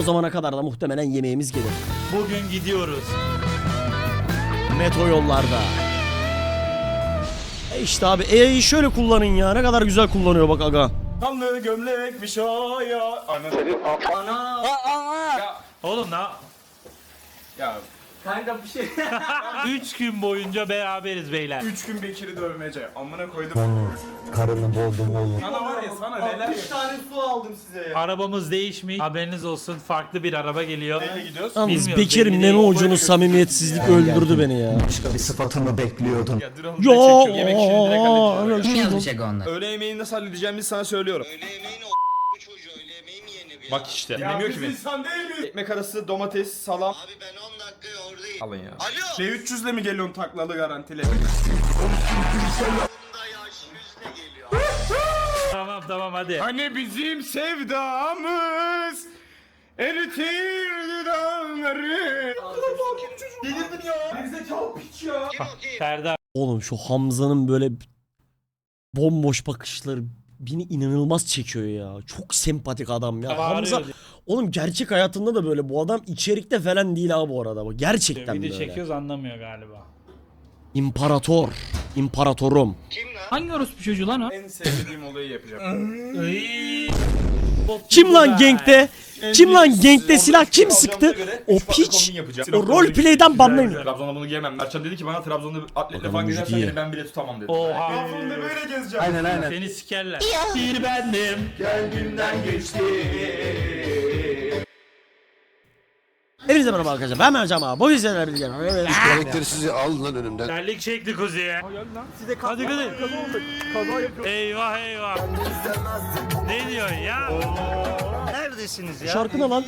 O zamana kadar da muhtemelen yemeğimiz gelir. Bugün gidiyoruz. Metro yollarda. E işte abi E'yi şöyle kullanın ya. Ne kadar güzel kullanıyor bak aga. Kanlı gömlek bir şaya. Ana. Oğlum na Ya Kanka bir şey. 3 gün boyunca beraberiz beyler. üç gün Bekir'i dövmece. Amına koydum. Karını bozdum oğlum. Sana var ya sana neler 3 tane su aldım size ya. Arabamız değişmiş. Haberiniz olsun farklı bir araba geliyor. Nereye gidiyoruz? Yalnız Bilmiyorum, Bekir'in belli değil. Memo ucunu samimiyetsizlik öldürdü beni ya. Başka bir sıfatımı bekliyordun. Ya dur oğlum. Ya. ne? Yemek işini direkt halledeceğiz. Kim yazmış onda? Öğle yemeğini nasıl halledeceğimizi sana söylüyorum. Öğle yemeğini o bu çocuğu öğle yemeği mi yenir ya? Bak işte. Dinlemiyor ki beni. insan değil mi? Ekmek arası domates, salam. Abi ben 10 Alın ya. Alo. C300'le mi geliyorsun taklalı garantili? Bunda yaş yüzle geliyor. Tamam tamam hadi. Hani bizim sevdamız eritirdi dağları. Delirdin ya. Gerizekalı piç ya. Kim o kim? Ferda Oğlum şu Hamza'nın böyle bomboş bakışları beni inanılmaz çekiyor ya. Çok sempatik adam ya. Hamza bağırıyor. oğlum gerçek hayatında da böyle. Bu adam içerikte falan değil ha bu arada. Bu gerçekten Video böyle. çekiyoruz anlamıyor galiba. İmparator. İmparatorum. Kim lan? Hangi orospu çocuğu lan o? En sevdiğim olayı yapacağım. Kim lan genkte? Kim lan genkte silah kim sıktı? O piç. O roleplay'den banlayın. Trabzon'da bunu giyemem. Mertcan dedi ki bana Trabzon'da atletle falan gezersen dedi, ben bile tutamam dedi. Oha. Trabzon'da böyle gezeceğim. Aynen aynen. Seni sikerler. Bir bendim. Gönlümden geçti. Hepinize merhaba arkadaşlar. Ben Mercan abi. Bu izleyenler bilgiler. Karakteri sizi alın lan önümden. Terlik çekti kuzuya. Size kaza Hadi hadi. kaza oldu. Kaza yapıyor. Eyvah eyvah. Ne diyorsun ya? Neredesiniz ya? Şarkı ne lan?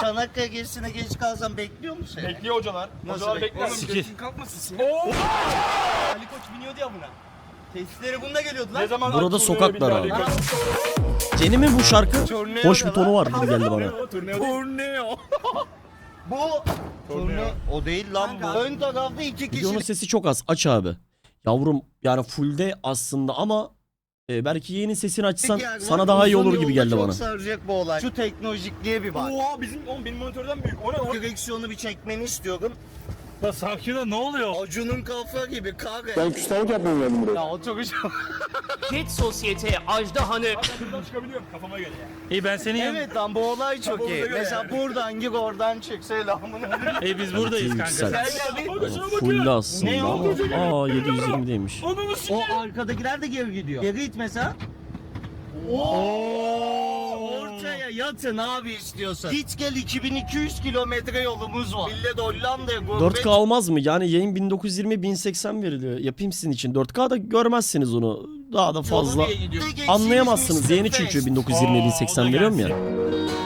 Çanakkale gezisine geç kalsam bekliyor musun seni? Bekliyor hocalar. Nasıl hocalar bekliyor? Sikir. Ali Koç biniyordu ya buna. Tesislere bunda geliyordu lan. Ne zaman Burada Aksu'ya sokaklar abi. Koç? Jenny'min bu şarkı Torneo hoş bir tonu var gibi geldi bana. Turneo. Bu turne o değil lan bu. Ön tarafta iki Videonun sesi çok az. Aç abi. Yavrum yani fullde aslında ama e, belki yeğenin sesini açsan Peki, sana daha iyi uzun olur gibi yolda geldi çok bana. saracak bu olay. Şu teknolojikliğe bir bak. Oha bizim oğlum benim monitörden büyük. O ne? Direksiyonu bir çekmeni istiyorum. La sakin ol ne oluyor? Acun'un kafa gibi kare. Ben küstahlık yapmaya geldim buraya. Ya o çok iş. Jet sosyete Ajda Hanı Buradan çıkabiliyorum kafama göre. İyi ben seni evet. Evet lan bu olay çok Kafamıza iyi. Mesela yani. buradan gir oradan çık selamını. İyi biz buradayız kanka. Yüksel. Gel bir. Full aslında Ne ama. oldu? Aa 720'deymiş. O arkadakiler de geri gidiyor. Geri it mesela. Ortaya yatın abi istiyorsan. Git gel 2200 kilometre yolumuz var. Millet Hollanda'ya gurbet 4K olmaz mı? Yani yayın 1920 1080 veriliyor. Yapayım sizin için. 4K'da görmezsiniz onu. Daha da fazla anlayamazsınız. Yeni çünkü 1920 1080 veriyorum ya.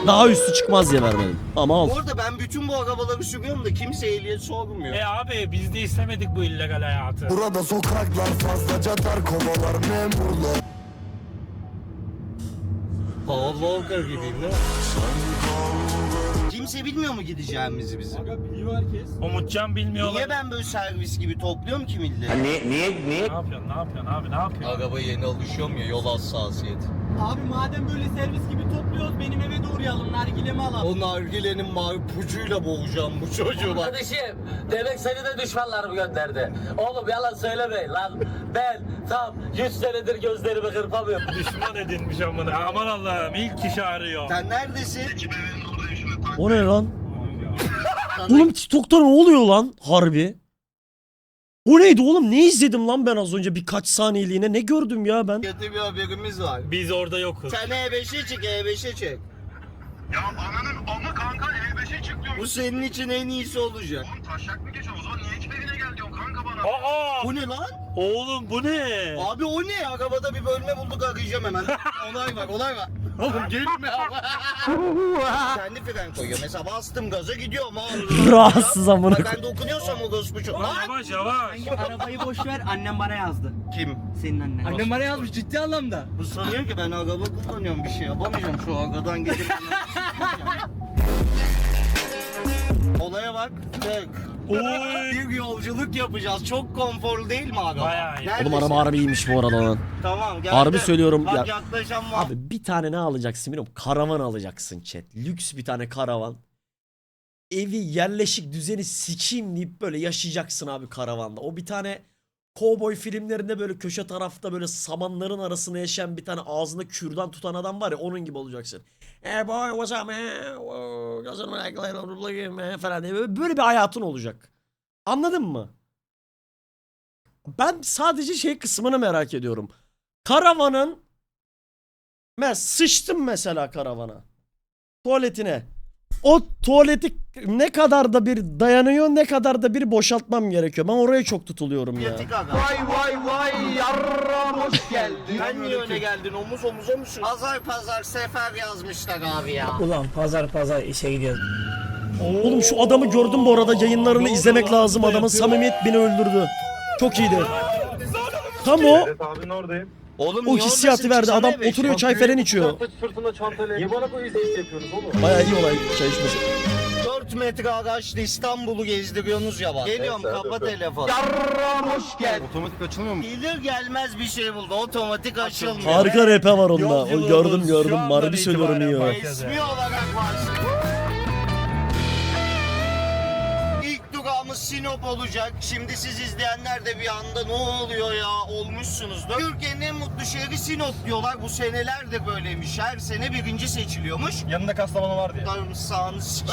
Daha üstü çıkmaz diye vermedim. Ama al. Bu arada ben bütün bu arabaları sürüyorum da kimse ehliyet sormuyor. E abi biz de istemedik bu illegal hayatı. Burada sokaklar fazlaca dar kovalar memurlar. Paul Walker gibiyim lan. Kimse bilmiyor mu gideceğimizi bizim? Biliyor herkes. Umutcan bilmiyorlar. Niye ben böyle servis gibi topluyorum ki milleti? Niye niye niye? Ne yapıyorsun ne yapıyorsun abi ne yapıyorsun? Araba yeni alışıyorum ya yol hassasiyeti. Abi madem böyle servis gibi topluyoruz benim de uğrayalım nargilemi alalım. O nargilenin marpucuyla boğacağım bu çocuğu bak. Kardeşim demek seni de düşmanlarım gönderdi. Oğlum yalan söylemeyin lan. Ben tam 100 senedir gözlerimi kırpamıyorum. Düşman edinmiş amına. Aman Allah'ım ilk kişi arıyor. Sen neredesin? O ne lan? Oğlum TikTok'ta ne oluyor lan harbi? O neydi oğlum? Ne izledim lan ben az önce birkaç saniyeliğine? Ne gördüm ya ben? Kötü bir haberimiz var. Biz orada yokuz. Sen E5'e çık E5'e çık. Ya ananın amı kanka E5'e çık diyorum. Bu senin için en iyisi olacak. Taşak mı geçiyor? O zaman niye ekip evine gel diyorsun kanka bana? Aa! Bu ne lan? Oğlum bu ne? Abi o ne? Arabada bir bölme bulduk arayacağım hemen. olay var olay var. Oğlum gülme ama. Kendi fren koyuyor. Mesela bastım gaza gidiyorum abi. Rahatsız amına ben dokunuyorsam o gaz bu çok. Lan! Yavaş yavaş. Arabayı boş ver annem bana yazdı. Kim? Senin annen. Annem bana yazmış ciddi anlamda. Bu sanıyor ki ben araba kullanıyorum bir şey yapamayacağım şu aradan gelip Olaya bak. Tık. Bir yolculuk yapacağız. Çok konforlu değil mi araba? Bayağı iyi. Oğlum Neredesin? araba harbi iyiymiş bu arada lan. Tamam geldim. Harbi söylüyorum Bak ya. yaklaşan var. Abi bir tane ne alacaksın biliyor musun? Karavan alacaksın chat. Lüks bir tane karavan. Evi yerleşik düzeni sikeyim deyip böyle yaşayacaksın abi karavanda. O bir tane kovboy filmlerinde böyle köşe tarafta böyle samanların arasında yaşayan bir tane ağzında kürdan tutan adam var ya onun gibi olacaksın. Hey boy what's up man? Whoa, doesn't like little looking man?" falan diye böyle bir hayatın olacak. Anladın mı? Ben sadece şey kısmını merak ediyorum. Karavanın Mes sıçtım mesela karavana. Tuvaletine. O tuvaleti ne kadar da bir dayanıyor ne kadar da bir boşaltmam gerekiyor. Ben oraya çok tutuluyorum ya. Yatık aga. Vay vay vay yarram hoş geldin. Sen niye öne geldin? Omuz omuza mısın? Pazar pazar sefer yazmışlar abi ya. Ulan pazar pazar işe gidiyoruz. Oğlum şu adamı gördüm bu arada yayınlarını izlemek lazım. Adamın samimiyet beni öldürdü. Çok iyiydi. Tam o Abinin oradayım. Oğlum o hissiyatı verdi. Adam oturuyor çay falan içiyor. Sırtında çantayla. Niye bana böyle iş yapıyorsunuz oğlum? Baya iyi olay çay içmesi. 4 metre araçla İstanbul'u gezdiriyorsunuz ya bak. Geliyorum kapa telefonu. Yarram hoş geldin. Otomatik açılmıyor mu? Gelir gelmez bir şey buldu. Otomatik açılmıyor. Harika rap var onda. O Yolculuğumuz gördüm gördüm. Harbi söylüyorum iyi Resmi olarak varsın. Sinop olacak. Şimdi siz izleyenler de bir anda ne oluyor ya olmuşsunuzdur. Türkiye'nin en mutlu şehri Sinop diyorlar. Bu senelerdir böyleymiş. Her sene birinci seçiliyormuş. Yanında Kastamonu var diye. Sarımsağını s-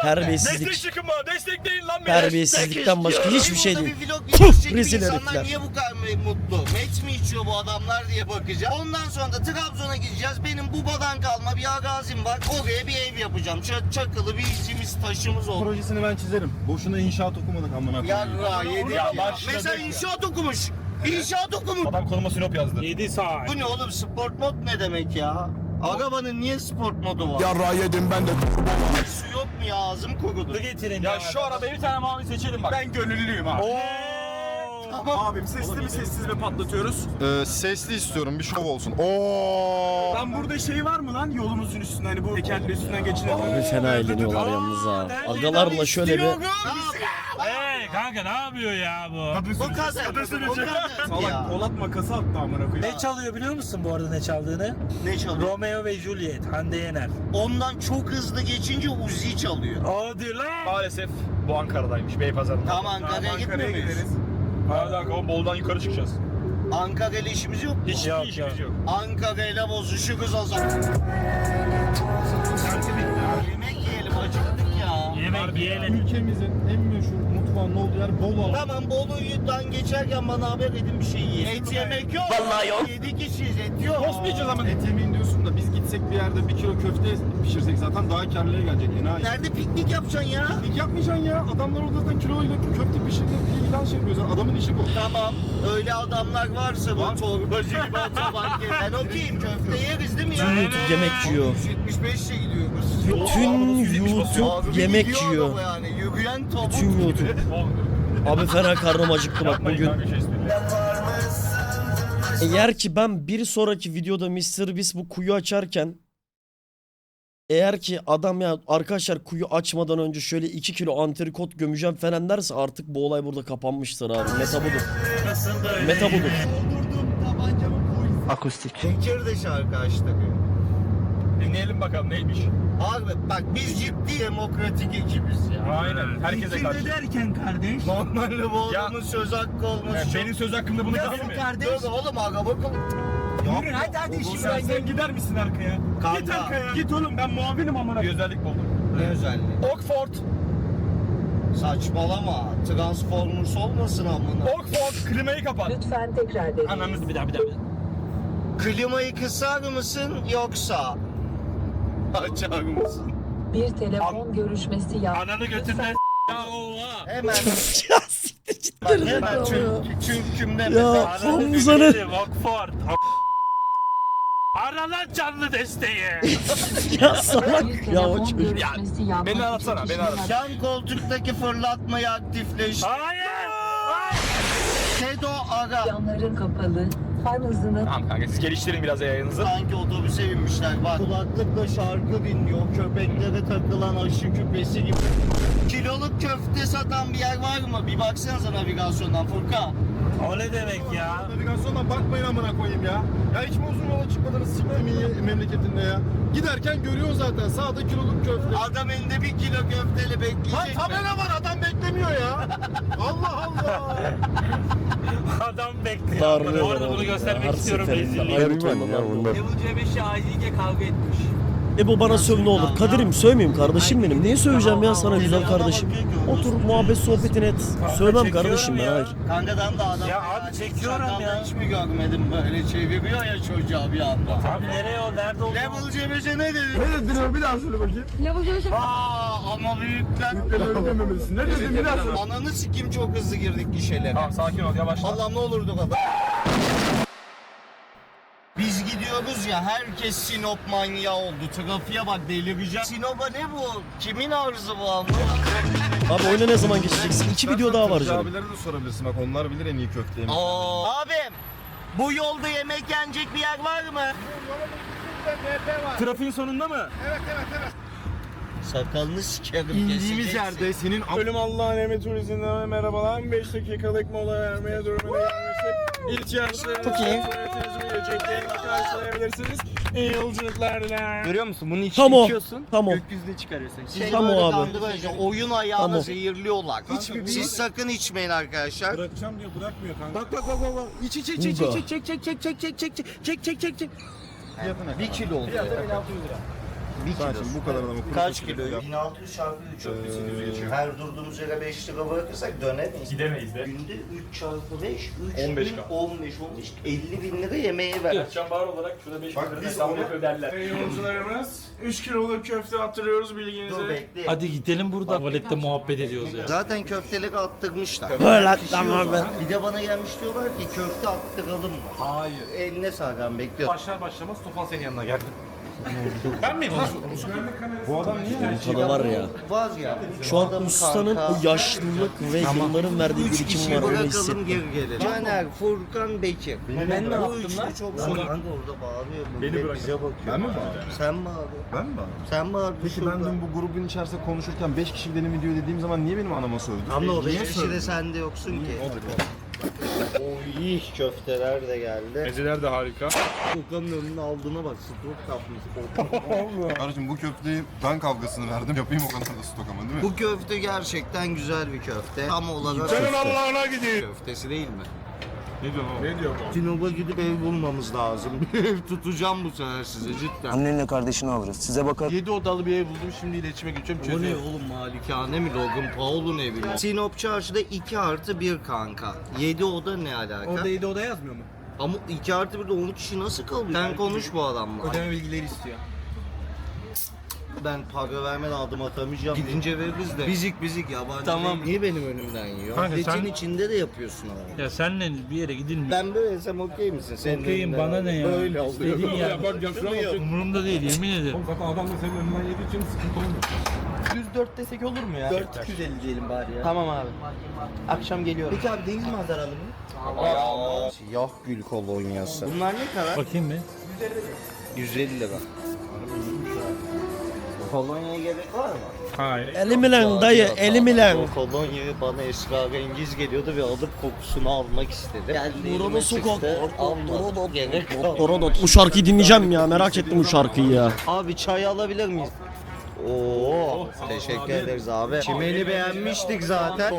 Terbiyesizlik. Destek çıkın bana destekleyin lan beni. Terbiyesizlikten başka hiçbir şey değil. bir vlog Puh, rezil insanlar herifler. niye bu kadar mutlu? Met mi içiyor bu adamlar diye bakacağım. Ondan sonra da Trabzon'a gideceğiz. Benim Buba'dan kalma bir agazim var. Oraya bir ev yapacağım. Ç- çakılı bir içimiz taşımız oldu. Projesini ben çizerim. Boşuna inşaat okumadık amına koyayım. Yarra yedik Ya ya. başladık Mesela ya. inşaat okumuş. İnşaat okumuş. Adam konuma Sinop yazdı. 7 saat. Bu ne oğlum sport mod ne demek ya? Arabanın niye sport modu var? Yarra yedim ben de Su yok mu ya ağzım kurudu. getirin Ya şu arabaya bir tane mavi seçelim bak. Ben gönüllüyüm abi. Abim sesli mi sessiz mi patlatıyoruz? Ee, sesli istiyorum bir şov olsun. Oo. Lan burada şey var mı lan yolumuzun üstünde hani bu tekerleğin üstünden geçinen. Abi fena eğleniyorlar yalnız ha. Agalarla şöyle bir... Hey kanka ne yapıyor ya bu? Bu kadar. Bu kadar. Ya. Polat makası attı amına koyayım. Ne çalıyor biliyor musun bu arada ne çaldığını? Ne çalıyor? Romeo ve Juliet, Hande Yener. Ondan çok hızlı geçince Uzi çalıyor. O diyor lan. Maalesef bu Ankara'daymış Beypazarı'nda. Tamam Ankara'ya gitmiyor muyuz? Hadi bakalım Bolu'dan yukarı çıkacağız. Ankara ile işimiz yok mu? Hiç Yok, işimiz yok. yok. Ankara ile bozuşuruz o zaman. Yemek yiyelim acıktık ya. Yemek yiyelim. Ülkemizin en meşhur mutfağının olduğu yer Bolu. Tamam Bolu'dan geçerken bana haber edin bir şey yiyelim. Et yemek yok. Vallahi yok. 7 kişiyiz et yok. Tost mu yiyeceğiz ama? Et biz gitsek bir yerde bir kilo köfte pişirsek zaten daha karlıya gelecek. Enayi. Nerede piknik yapacaksın ya? Piknik yapmayacaksın ya. Adamlar orada zaten kiloyla köfte pişirdi diye ilan şey yapıyor. Zaten Adamın işi bu. Tamam. Öyle adamlar varsa bu torbacı gibi otoban. Ben okeyim köfte yeriz değil mi ya? Bütün YouTube yemek yiyor. 175'e gidiyoruz. Bütün YouTube yemek yiyor. Yani. Yürüyen topuk Bütün. YouTube. Abi fena karnım acıktı bak Yapmayın bugün. kanka şey esprileri. Eğer ki ben bir sonraki videoda Mr. Beast bu kuyu açarken eğer ki adam ya arkadaşlar kuyu açmadan önce şöyle 2 kilo antrikot gömeceğim falan derse artık bu olay burada kapanmıştır abi. Meta budur. Meta budur. Koy. Bekir de şarkı. Dinleyelim bakalım neymiş. Abi bak biz ciddi demokratik ekibiz ya. Aynen. Herkese karşı. derken kardeş? Normalde bu adamın söz hakkı olması Yani benim söz hakkında bunu Nasıl değil mi? kardeş? Dur oğlum araba kıl... Yürü hadi hadi Sen, işimden sen gel. gider misin arkaya? Kanka. Git arkaya. Git oğlum ben muavinim amına. Bir özellik buldum. Ne özelliği? Oxford. Saçmalama. Transformers olmasın amına. Oxford klimayı kapat. Lütfen tekrar deneyin. Ananı bir daha bir daha. bir daha. Klimayı kısar mısın yoksa? Açar mısın? Bir telefon görüşmesi yap. Ananı götünden ya oha. Hemen. ya siktir git Bak hemen çünkü, çünkümde Ya mesela. Hamza ne? Oxford. Ara lan canlı desteği. Ya salak Bir ya telefon o çocuk. görüşmesi yapmak beni için aratsana, beni kişinin aratsana. Yan koltuktaki fırlatmayı aktifleştir. Hayır. Sedo ara. Camları kapalı. fan hızını Tamam kanka siz geliştirin biraz yayınınızı. Sanki otobüse binmişler bak. Kulaklıkla şarkı dinliyor. Köpeklere takılan aşı küpesi gibi. Kiloluk köfte satan bir yer var mı? Bir baksanıza navigasyondan Furkan. O ne demek ya? Navigasyondan bakmayın amına koyayım ya. Ya hiç mi uzun yola çıkmadınız siktim iyi memleketinde ya. Giderken görüyor zaten sağda kiloluk köfte. Adam elinde bir kilo köfteli Lan bekleyecek. tabela var adam beklemiyor ya. Allah Allah. Adam bekliyor. Darlıyorlar Bu arada bunu oğlum ya. göstermek Her istiyorum seferinde rezilliği. aynı tonlamalarda oluyor. Level C5'i AIG'ye kavga etmiş. E bu bana söv ne olur. Kadir'im sövmeyeyim kardeşim benim. Niye söveceğim ya sana güzel kardeşim? Otur muhabbet sohbetini et. Sövmem kardeşim ben ya. hayır. Kankadan da adam. Ya abi çekiyorum ya. Hiç mi görmedim böyle çeviriyor ya çocuğa bir anda. Abi nereye o? Nerede o? Level C5'e ne dedi? Ne dedin bir daha söyle bakayım. Aa ama büyükler. Ben öyle dememelisin. Ne dedin bir daha söyle. Ananı sikim çok hızlı girdik gişelere. Tamam sakin ol yavaşla. Allah'ım ne olurdu kadar. Biz gidiyoruz ya herkes Sinop manyağı oldu. Trafiğe bak delireceğim. Sinop'a ne bu? Kimin arzı bu anlamadım. Abi oyuna ne zaman geçeceksin? İki video daha var canım. Abilere de sorabilirsin bak onlar bilir en iyi köfteyi. Aa, abim bu yolda yemek yenecek bir yer var mı? Trafiğin sonunda mı? Sakalını sikerim İndiğimiz yerde senin Ölüm Allah'ın emri turizmine merhabalar. 5 dakikalık mola vermeye durumuna gelmiştik. İhtiyaçlarınızı Çok iyi. tuvaletinizi yiyeceklerini karşılayabilirsiniz. İyi yolculuklar dilerim. Görüyor musun? Bunun içi Tam o. içiyorsun. Tam o. Gökyüzüne çıkarıyorsun. Siz Tam o böyle abi. kandırıcı, oyun ayağına Tam o. zehirliyorlar. Siz sakın içmeyin arkadaşlar. Bırakacağım diyor bırakmıyor kanka. Bak bak bak bak bak. İç iç iç iç Burada. iç çek çek çek çek çek çek çek çek çek çek çek. Bir kilo oluyor. Bir kilo. Saçım bu kadar adamı kuru Kaç köfte kilo? yap. 1600 çarpı 3 çok geçiyor. Her durduğumuz yere 5 lira bırakırsak dönemeyiz. Gidemeyiz de. Günde 3 çarpı 5, 3 15 bin, K. 15, 15, 50 bin lira yemeğe ver. Akşam bar olarak şurada 5 Bak lira biz hesabı ona- öderler. Ee, Yolcularımız 3 kiloluk köfte attırıyoruz bilginize. Dur bekle. Hadi gidelim burada. Tuvalette muhabbet ediyoruz ya. Zaten köfteleri attırmışlar. Böyle tamam ben. Bir de bana gelmiş diyorlar ki köfte attıralım mı? Hayır. Eline sağlam bekliyor. Başlar başlamaz Tufan senin yanına geldi. Ben miyim? Bu adam niye Bu da var ya. Var ya. Şu an ustanın kanka. o yaşlılık ve yılların verdiği Üç birikim kişi var onu bırakalım hissettim. geri gelelim. Caner, Furkan, Bekir. Ben ne yaptım lan? çok zor. Kanka orada bağırıyor. Beni bırak. Bize bakıyor. Ben mi bağırıyorum? Sen bağırıyorsun. Ben mi bağırıyorum? Sen bağırıyorsun. Peki ben dün bu grubun içerisinde konuşurken 5 kişi benim video dediğim zaman niye benim anama sövdün? Ama o Niye beş kişi sövdün? de sende yoksun ki. Oy köfteler de geldi. Mezeler de harika. Furkan'ın önüne aldığına bak. Strop kapmış. Kardeşim bu köfteyi ben kavgasını verdim. Yapayım o kadar da stok ama değil mi? Bu köfte gerçekten güzel bir köfte. Tam olarak Senin Allah'ına gideyim. köftesi değil mi? Ne diyor bu? Ne diyor bu? Sinop'a gidip ev bulmamız lazım. Ev tutacağım bu sefer size cidden. Annenle kardeşini alırız. Size bakar. 7 odalı bir ev buldum şimdi iletişime geçiyorum O ne oğlum malikane mi Logan Paul'un evi mi? Sinop Çarşı'da 2 artı 1 kanka. 7 oda ne alaka? Orada 7 oda yazmıyor mu? Ama 2 artı 1'de 10 kişi nasıl kalıyor? Sen konuş bu adamla. Ödeme bilgileri istiyor. Ben para vermeden adım atamayacağım. Gidince veririz de. Bizik bizik yabancı Tamam. Niye benim önümden yiyor? Kanka Leçin sen- içinde de yapıyorsun ama. Ya senle bir yere gidilmiyor. Ben böylesem okey misin? Senin Okeyim, önünden bana ne ya? Böyle oluyor. İstediğin ya. Bak ya bak. Umurumda değil yemin ederim. Zaten adam da senin önünden yediği için sıkıntı olmuyor. 104 desek olur mu ya? 4 250 diyelim bari ya. Tamam abi. Akşam geliyorum. Peki abi deniz manzaralı mı? Siyah gül kolonyası. Bunlar ne kadar? Bakayım bir. 150 lira. Kolonyaya gerek var mı? Hayır. Elimi lan dayı elimi lan. O kolonyayı bana esrarengiz geliyordu ve alıp kokusunu almak istedi. Geldi sokak, almadım. Gerek. Dorodot. Bu şarkıyı dinleyeceğim ya merak ettim bu şarkıyı ya. Abi çay alabilir miyiz? Oo, teşekkür ederiz abi. Çimeni beğenmiştik zaten.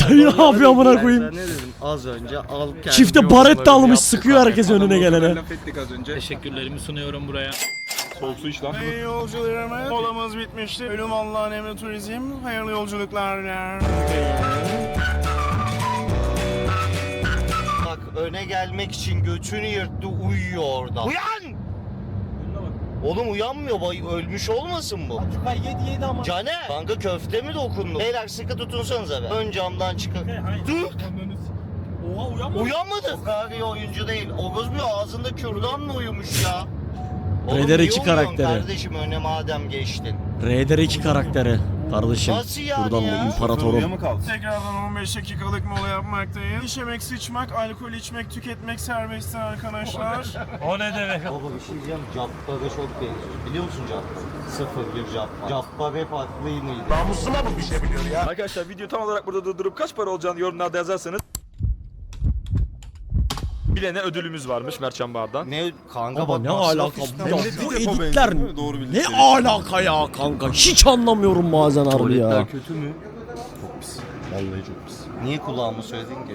Dayı ne yapıyor amına koyayım? Ben sana ne dedim? Az önce al kendi Çifte baret de almış sıkıyor herkes önüne gelene. Laf ettik az önce. Teşekkürlerimi sunuyorum buraya. Soğuk su iç lan. Hey yolcularımız, molamız bitmişti. Ölüm Allah'ın emri turizm. Hayırlı yolculuklar. Bak öne gelmek için götünü yırttı uyuyor orada. Uyan! Oğlum uyanmıyor bay ölmüş olmasın bu? Çocuklar 7 7 ama. Caner! Kanka köfte mi dokundu? Beyler sıkı tutunsanıza be. Ön camdan çıkın. Dur! Oha uyanma. Uyanmadı. O kadar iyi oyuncu değil. Oğuz bir ağzında kürdanla uyumuş ya. Raider niye iki uyuyorsun karakteri. Kardeşim öne madem geçtin. Raider 2 karakteri. Kardeşim Nasıl yani buradan ya? imparatorum. mı kaldı? Tekrardan 15 dakikalık mola yapmaktayım. İşemek, sıçmak, alkol içmek, tüketmek serbesttir arkadaşlar. o ne demek? Baba bir şey diyeceğim. Cabbar'a çok benziyor. Biliyor musun Cabbar? Sıfır bir Cabbar. Cabbar hep haklı yine. Arkadaşlar video tam olarak burada durdurup kaç para olacağını yorumlarda yazarsanız bilene ödülümüz varmış Mertcan Bağ'dan. Ne kanka bak ne masraf alaka? masraf. bu depo editler benziyor? Doğru ne bildikleri alaka ya kanka? Hiç anlamıyorum bazen harbi ya. kötü mü? Çok pis. Vallahi çok pis. Niye kulağımı söyledin ki?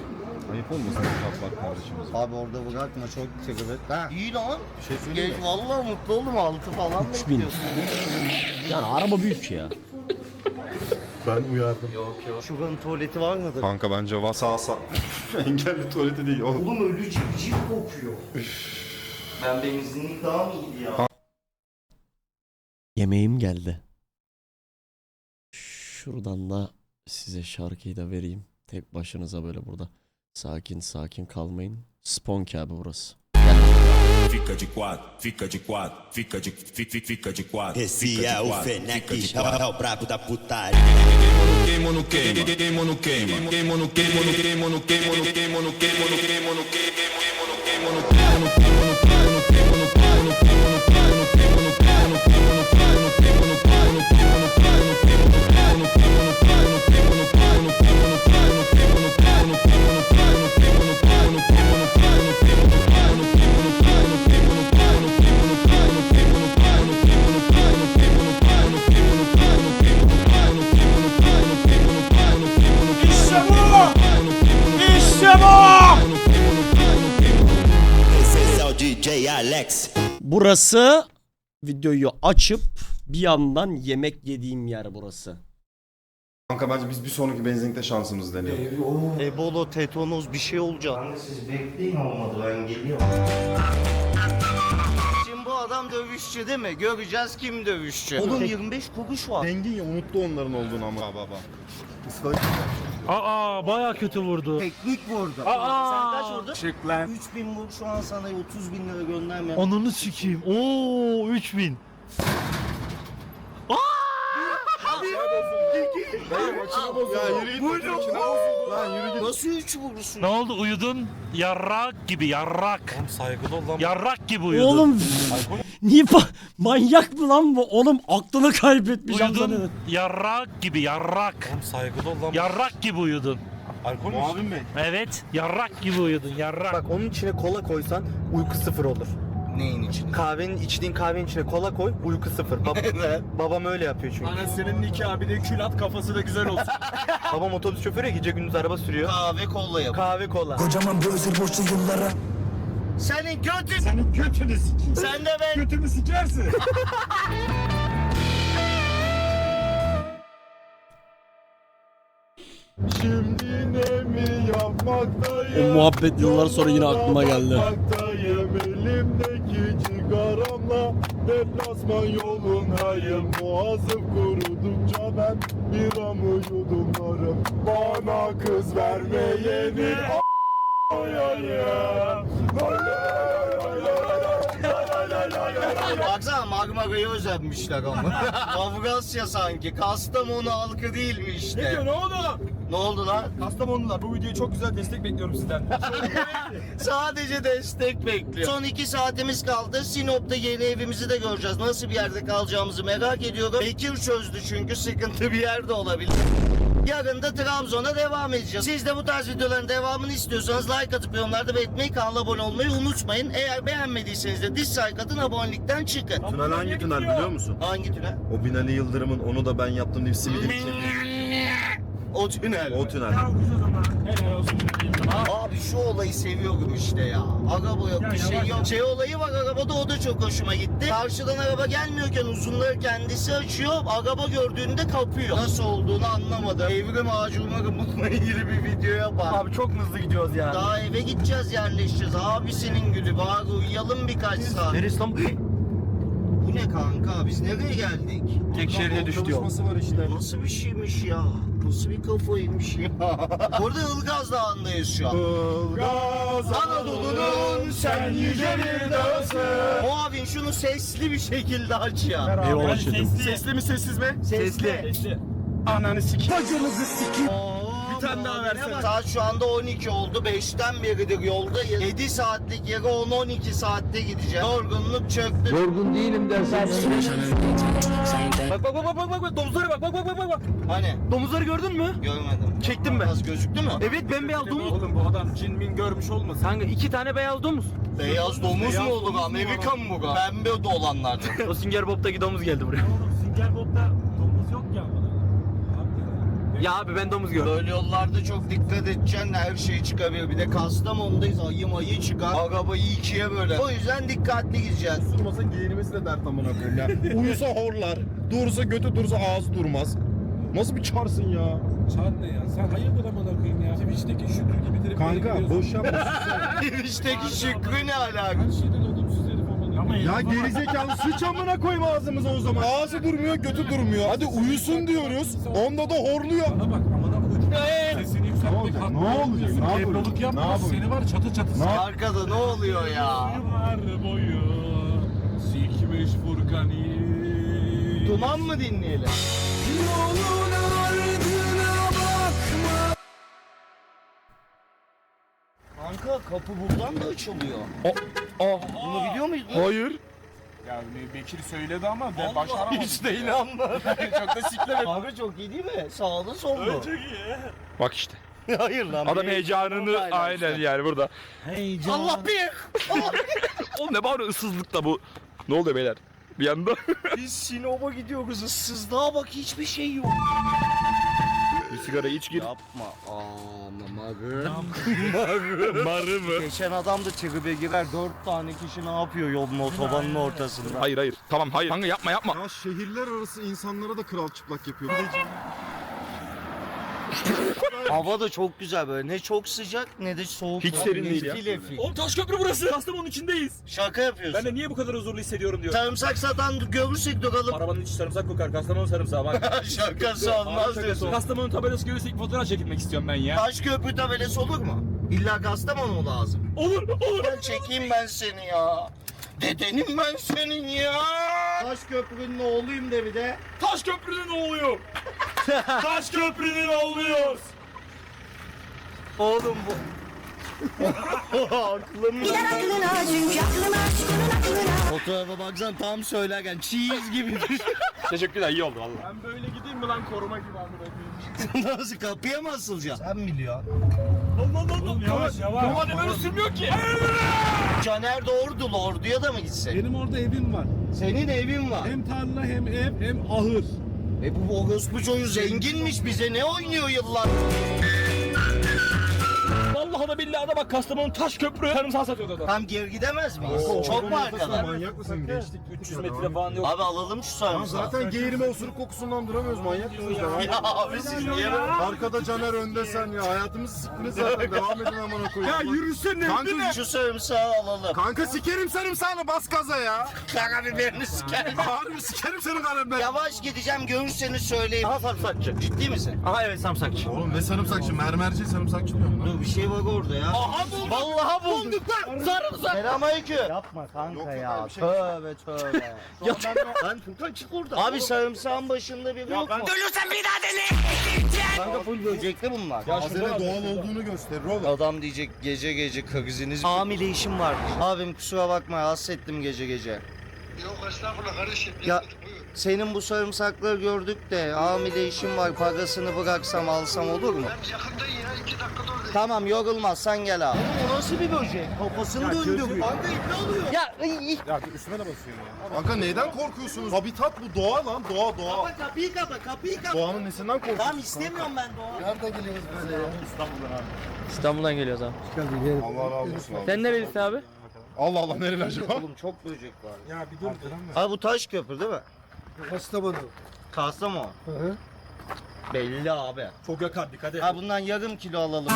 Ayıp olmasın bak kardeşimiz. Abi orada bırakma çok tırvet. Ha. İyi lan. Bir şey söyleyeyim Geç mi? vallahi mutlu oldum altı falan mı 3000. bekliyorsun? Yani araba büyük ya. Ben uyardım. Şuranın tuvaleti var mıdır? Kanka bence vasasa. Engelli tuvaleti değil oğlum. Oğlum ölü civciv kokuyor. ben benzinlik daha mı iyiydi ya? Yemeğim geldi. Şuradan da size şarkıyı da vereyim. Tek başınıza böyle burada. Sakin sakin kalmayın. Sponk abi burası. Fica de quatro, fica de quatro, fica de fica, fica de quatro. Esse fica de é o Fenec, de é o, é brabo da putaria. Queimo no queima, queimo no queima, queimo no queimo no queimo no queimo no queimo no queimo no queimo no queimo no queimo no queimo Burası videoyu açıp bir yandan yemek yediğim yer burası. Kanka bence biz bir sonraki benzinlikte şansımızı deneyelim. Ebola, tetanoz bir şey olacak. Anne siz bekleyin olmadı ben geliyorum. Şimdi bu adam dövüşçü değil mi? Göreceğiz kim dövüşçü. Oğlum 25 kuruş var. Zengin ya unuttu onların olduğunu ama. Baba baba. Islak. Aa baya kötü vurdu. Teknik vurdu. Aa! Sen kaç vurdun? Çık lan. 3000 vur şu an sana 30 bin lira gönderme. Onunu sikeyim. Oo 3000. Ya yürü git. Buyurun. Lan yürü git. Nasıl 3 vurursun? Ne oldu uyudun? Yarrak gibi yarrak. Oğlum saygılı ol lan. Yarrak gibi uyudun. Oğlum niye ba- manyak mı lan bu? Oğlum aklını kaybetmiş uyudun. Yarrak gibi yarrak. Oğlum saygılı ol lan. Yarrak gibi uyudun. Alkol mü? Abim Bey. Evet yarrak gibi uyudun yarrak. Bak onun içine kola koysan uyku sıfır olur. Neyin için? Kahvenin içtiğin kahvenin içine kola koy uyku sıfır. Bab- babam öyle yapıyor çünkü. Anasının nikahı bir de kül at kafası da güzel olsun. babam otobüs şoförü ya gece gündüz araba sürüyor. Kahve kolla yap. Kahve kola. Kocaman bir özür borçlu yıllara. Senin götün. Senin götünü sikeyim. Sen de ben. Götümü sikersin. Şimdi ne mi yapmaktayım? O muhabbet yıllar sonra yine aklıma geldi. Yapmaktayım cigaramla Deplasman yolundayım Boğazım kurudukça ben biramı yudumlarım Bana kız vermeyeni a**ayım Baksana Marmara'yı özenmişler ama. Avrasya sanki. Kastamonu halkı değil mi işte? ne diyor ne oldu? Ne oldu lan? Kastamonular bu videoya çok güzel destek bekliyorum sizden. Sadece destek bekliyor. Son iki saatimiz kaldı. Sinop'ta yeni evimizi de göreceğiz. Nasıl bir yerde kalacağımızı merak ediyorum. Bekir çözdü çünkü sıkıntı bir yerde olabilir. Yarın da Trabzon'a devam edeceğiz. Siz de bu tarz videoların devamını istiyorsanız like atıp yorumlarda belirtmeyi, kanala abone olmayı unutmayın. Eğer beğenmediyseniz de dislike atın, abonelikten çıkın. Tünel hangi tünel biliyor musun? Hangi tünel? O Binali Yıldırım'ın onu da ben yaptım diye simidi O tünel. O tünel. Abi şu olayı seviyorum işte ya. Araba yok bir şey yok. Şey olayı var arabada o da çok hoşuma gitti. Karşıdan araba gelmiyorken uzunları kendisi açıyor. Araba gördüğünde kapıyor. Nasıl olduğunu anlamadım. Evrim ağacı umarım bununla ilgili bir video yapar. Abi çok hızlı gidiyoruz ya. Daha eve gideceğiz yerleşeceğiz. Abisinin gülü. Bari uyuyalım birkaç saat. Neresi lan? Bu ne kanka? Biz nereye geldik? Tek şeride düştü yol. Var işte. Nasıl bir şeymiş ya? Nasıl bir kafaymış ya? Burada Ilgaz Dağı'ndayız şu an. Ilgaz Anadolu'nun sen yüce bir dağısın. Muavin şunu sesli bir şekilde aç ya. Eyvallah şefim. Sesli mi sessiz mi? Sesli. Ananı sikeyim. Bacınızı sikeyim. Bir tane daha versene. Saat şu anda 12 oldu. 5'ten beridir yolda. 7 saatlik yere 10-12 saatte gideceğim. Yorgunluk çöktü. Yorgun değilim dersen. Bak bak bak bak bak bak domuzlara bak bak bak bak bak. Hani? Domuzları gördün mü? Görmedim. Çektim ben. Az gözüktü mü? Evet bembeyaz domuz. Oğlum bu adam cin min görmüş olmasın. Kanka iki tane beyaz domuz. Beyaz domuz Beyaz mu olur? domuz mu Amerikan mı bu? Pembe de olanlar. o Singer Bob'taki domuz geldi buraya. Domuz yok ya. Ya abi ben domuz gördüm. Böyle yollarda çok dikkat edeceksin her şey çıkabilir. Bir de Kastamonu'dayız ayı mayı çıkar. Arabayı ikiye böyle. O yüzden dikkatli gideceğiz. Durmasa giyinmesi de dert amına koyayım ya. Uyusa horlar, dursa götü dursa ağzı durmaz. Nasıl bir çarsın ya? Çar ne ya? Sen hayırdır amına koyayım ya? Twitch'teki Şükrü gibi trip Kanka boş yapma. İşteki Şükrü ne alaka? Her şeyden. Ama ya gerizekalı sıç amına koyma ağzımıza o zaman. Ağzı durmuyor, götü durmuyor. Hadi uyusun diyoruz. Onda da horluyor. Bana bak amına koyayım. Sesini yükseltmek Ne olacak? Ne yapacak? Ebroluk Ne yapma. Seni var çatı çatı. Arkada ne oluyor ya? Yıllar boyu sikmiş Furkan'ı. Duman mı dinleyelim? Kanka kapı buradan da açılıyor. Aa, bunu biliyor muydun? Hayır. Ya Bekir söyledi ama ben başaramadım. Hiç de inanmadım. Çok da siklemedim. Kanka çok iyi değil mi? Sağda solda. Bak işte. Hayır lan. Adam heyecanını Aynen işte. yani burada. Heyecan. Allah bir. Oğlum ne bağırıyor ıssızlıkta bu. Ne oluyor beyler? Bir yanda. Biz Sinop'a gidiyoruz. Issızlığa bak hiçbir şey yok. Sigara iç gir. Yapma. Aa, marı. Marı mı? Geçen adam da tribe girer. Dört tane kişi ne yapıyor yolun otobanın ortasında? Hayır hayır. Tamam hayır. Kanka yapma yapma. Ya şehirler arası insanlara da kral çıplak yapıyor. Hava da çok güzel böyle. Ne çok sıcak ne de soğuk. Hiç serin değil ya. Fil efil. Oğlum taş köprü burası. Kastamonu'nun içindeyiz. Şaka yapıyorsun. Ben de niye bu kadar huzurlu hissediyorum diyor. Sarımsak satan görürsek duralım. Arabanın içi sarımsak kokar. Kastamonu sarımsağı bak. Şakası olmaz diyorsun. Kastamonu tabelası görürsek fotoğraf çekilmek istiyorum ben ya. Taş köprü tabelası olur mu? İlla Kastamonu mu lazım? Olur olur. Gel çekeyim ben seni ya. Dedenim ben senin ya. Taş köprünün oğluyum de bir de. Taş köprünün oluyor. Taş köprünün oluyor. Oğlum bu. Aklım. Fotoğrafa baksan tam söylerken cheese gibi. Teşekkürler iyi oldu valla. Ben böyle gideyim mi lan koruma gibi amına koyayım. Nasıl kapıya mı asılacaksın? Sen biliyorsun. Oğlum yavaş yavaş. Ama hemen ısırmıyor ki. Caner de Ordulu, Ordu'ya da mı gitsek? Benim orada evim var. Senin evin var. Hem tarla hem ev hem ahır. E bu orospu çocuğu zenginmiş bize ne oynuyor yıllar? Vallahi da billahi da bak Kastamonu taş köprü. Sarımsağı satıyordu adam. Tam geri gidemez miyiz? Çok mu arkada? Manyak mısın geçtik? 300 metre falan yok. Abi alalım şu Tamam sarımsağı. zaten geğirme osuruk kokusundan duramıyoruz manyak mısınız devam Ya abi siz niye böyle? Arkada Caner önde sen ya hayatımızı siktiniz zaten devam edin amına koyayım. Ya yürüsene. Kanka, Şu sarımsağı alalım. kanka sikerim sarımsağını bas gaza ya. Karabiberini siker. Harbi sikerim senin karın Yavaş gideceğim görürseniz söyleyin. Aha sarımsakçı. Ciddi misin? Aha evet sarımsakçı. Oğlum ne sarımsakçı mermerci sarımsakçı diyorum lan. Dur bir şey var orada ya. Aha bulduk. Vallahi bulduk. lan. Sarımsak. Selamünaleyküm. Yapma kanka Yok, ya. şey. Tövbe tövbe. ya ben Furkan çık oradan. Abi sarımsağın başında bir yok mu? Ölürsen bir daha dene. Kanka full böcekli bunlar. Hazine doğal olduğunu gösterir oğlum. Adam diyecek gece gece kriziniz. Hamile işim var. Abim kusura bakma rahatsız ettim gece gece. Yok estağfurullah kardeşim. Ya senin bu sarımsakları gördük de hamile işim var parasını bıraksam alsam olur mu? Ben yakındayım ya iki dakika dur. Tamam yorulmazsan gel abi. Oğlum o nasıl bir böcek? Kafasını döndürüyor. Kanka ipne alıyor. Ya ıy. Ya üstüne de basıyorsun ya. Kanka neyden korkuyorsunuz? Habitat bu doğa lan doğa doğa. Kapa kapıyı kapa kapıyı kapa. Doğanın nesinden korkuyorsun? Tamam istemiyorum ben doğa. Nereden geliyoruz böyle ya? İstanbul'dan abi. İstanbul'dan geliyoruz abi. Allah razı olsun abi. Sen nerelisin abi? Allah Allah nereli acaba? Oğlum çok böcek var. Ya bir dur. Abi bu taş köprü değil mi? Kastamonu. Kastamonu. hı. Belli abi. Çok yakar dikkat et. Ha bundan yarım kilo alalım.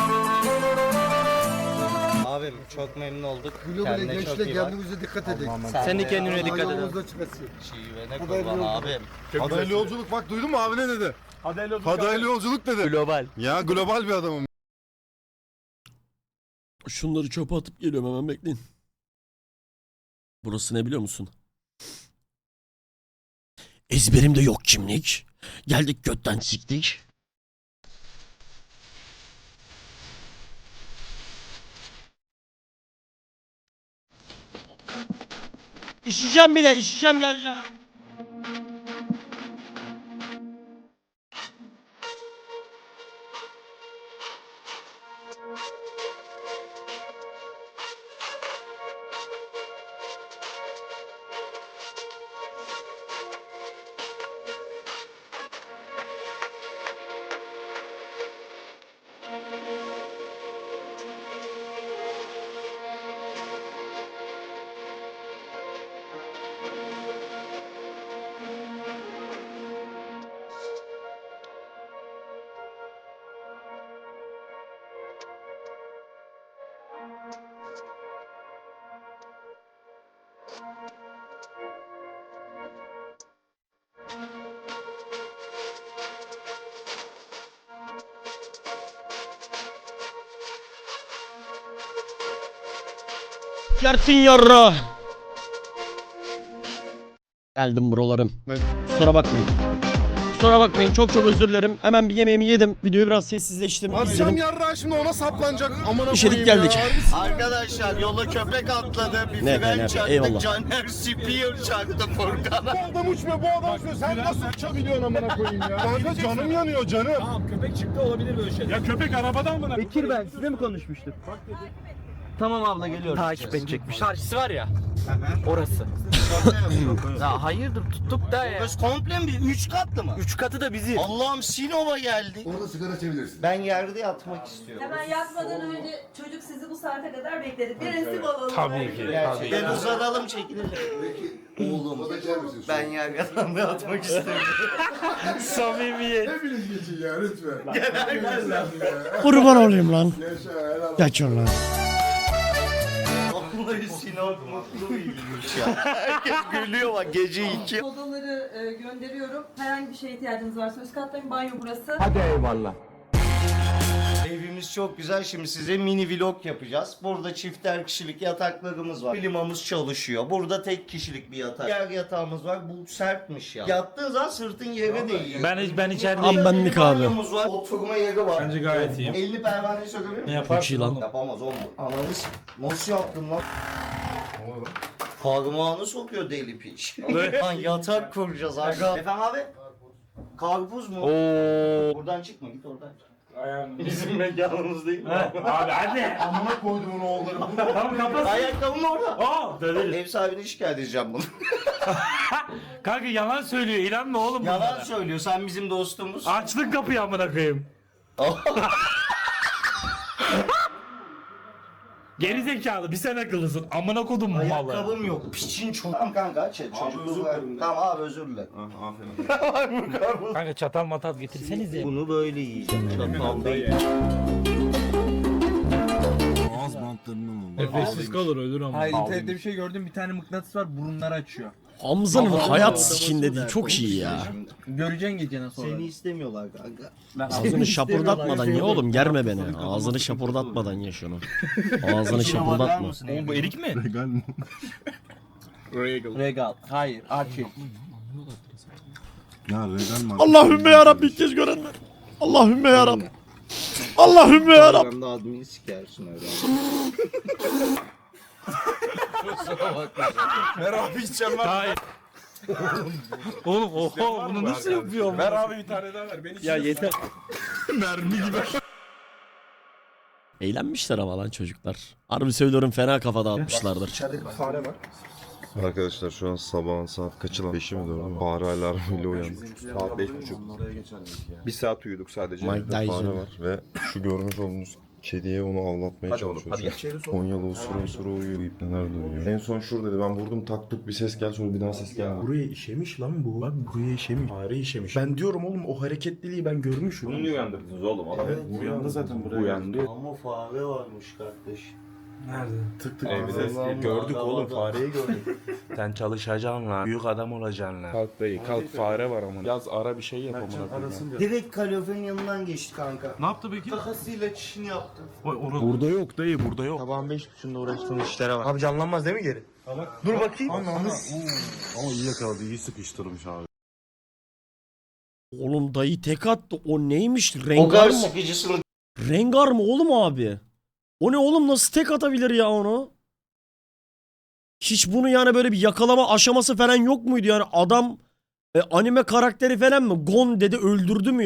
Abim çok memnun olduk. Kendine çok iyi bak. kendinize dikkat edin. Sen de kendine dikkat et abi. Yolunuzda çıkasın. Şivene kurban abim. Adaylı yolculuk bak duydun mu abi ne dedi? Adaylı yolculuk dedi. Global. Ya global bir adamım. Şunları çöpe atıp geliyorum hemen bekleyin. Burası ne biliyor musun? Ezberimde yok kimlik. Geldik götten siktik. İşeceğim bile, işeceğim geleceğim. Yersin yarra. Geldim brolarım. Kusura bakmayın. Kusura bakmayın çok çok özür dilerim. Hemen bir yemeğimi yedim. Videoyu biraz sessizleştim. İzledim. yarrağı şimdi ona saplanacak. Amına İşedik koyayım geldik. ya. Arkadaşlar yola köpek atladı. Bir Ne be, fren ne be, çaktı. eyvallah. Caner Spear çaktı Furkan'a. Bu adam uçmuyor, bu adam uçmuyor. Sen nasıl uçabiliyorsun amına koyayım ya? Kanka canım yanıyor canım. Bekir ben sizle mi konuşmuştuk? Tamam abla geliyorum. Takip edecekmiş. Karşısı var ya. Orası. ya hayırdır tuttuk da ya. Burası komple mi? Üç katlı mı? Üç katı da bizi. Allah'ım Sinop'a geldi. Orada sigara içebilirsin. Ben yerde yatmak istiyorum. Hemen yatmadan önce çocuk sizi bu saate kadar bekledi. Bir resim alalım. Tabii ki. Gerçekten uzanalım çekilelim. Oğlum içer misin? ben yer yatağımda yatmak istiyorum. Samimiyet. Hepiniz geçin ya lütfen. Kurban olayım lan. Yaşa helal. Geçiyor lan. Vallahi Sinop mutlu muymuş ya. Herkes gülüyor bak gece iki. Odaları e, gönderiyorum. Herhangi bir şeye ihtiyacınız varsa üst kattayım. Banyo burası. Evimiz çok güzel. Şimdi size mini vlog yapacağız. Burada çifter kişilik yataklarımız var. Klimamız çalışıyor. Burada tek kişilik bir yatak. Yer yatağımız var. Bu sertmiş ya. Yattığın zaman sırtın yere değiyor. Ben ben içeride Tam benlik abi. Banyomuz var. Oturma yeri var. Bence gayet iyi. Elini pervaneye sokabilir miyim? yaparsın Çok iyi lan. Yapamaz oğlum. Ananı s- Nasıl yaptın lan? Parmağını sokuyor deli piç. lan yatak kuracağız abi. Efendim abi? Karpuz mu? Buradan çıkma git oradan. Bizim mekanımız değil mi? Abi hadi. Amına koydum onu oğulları. Tamam kapat. Ayakkabım orada. Aa döveriz. Ev sahibine şikayet edeceğim bunu. Kanka yalan söylüyor. İnanma oğlum Yalan bunlara. söylüyor. Sen bizim dostumuz. Açtın kapıyı amına koyayım. Geri zekalı bir sen akıllısın. Amına kodum mu malı? Ayakkabım yok. Piçin çok. Tamam kanka aç et. Çocuk Tamam abi özür dilerim. Kanka çatal matat getirsenize. Bunu böyle yiyeceğim. Çatal değil. Nefessiz kalır ölür ama. Hayır internette bir şey gördüm. Bir tane mıknatıs var burunları açıyor. Hamza'nın hayat sikinde değil. Çok iyi ya. Göreceksin gecene sonra. Seni istemiyorlar kanka. Ağzını şapurdatmadan ye oğlum germe beni. Ağzını şapurdatmadan ye şunu. Ağzını şapurdatma. Oğlum bu erik mi? Regal. Hayır. Archie. Allahümme yarabbim ilk kez görenler. Allahümme yarabbim. Allahümme yarabbim. Programda admini sikersin öyle. Hayır. Oğlum oha bunu nasıl yapıyor? Ver abi bir tane daha ver. Beni ya yeter. Eğlenmişler ama lan çocuklar. Harbi söylüyorum fena kafa dağıtmışlardır. Arkadaşlar şu an sabahın saat kaçı lan? 5'i mi doğru? Fare alarmıyla uyandık. Saat 5.30. Bir saat uyuduk sadece. Mike Tyson. Fare var ve şu görmüş olduğunuz kediye onu avlatmaya çalışıyoruz. Konyalı usura usura uyuyor. İp neler dönüyor. En son şuradaydı ben vurdum taktık bir ses gel sonra bir daha ses gelmedi. Buraya işemiş lan bu. Bak buraya işemiş. Fare işemiş. Ben diyorum oğlum o hareketliliği ben görmüşüm. Bunu niye uyandırdınız oğlum? Evet, uyandı zaten buraya. Uyandı. Ama fare varmış kardeş. Tık tık. Evde Vallahi gördük oğlum fareyi gördük. Sen çalışacaksın lan. Büyük adam olacaksın lan. Kalk dayı kalk fare var ama. Yaz ara bir şey yap amına koyayım. Direkt kaloriferin yanından geçti kanka. Ne yaptı peki? Kakasıyla çişini yaptı. Burada yok dayı burada yok. Sabahın beş buçuğunda uğraştığın işlere bak. Abi canlanmaz değil mi geri? Dur bakayım. Ama iyi yakaladı iyi sıkıştırmış abi. Oğlum dayı tek attı. O neymiş? Rengar mı? Rengar mı oğlum abi? O ne oğlum nasıl tek atabilir ya onu? Hiç bunu yani böyle bir yakalama aşaması falan yok muydu yani adam e, anime karakteri falan mı? Gon dedi öldürdü mü ya?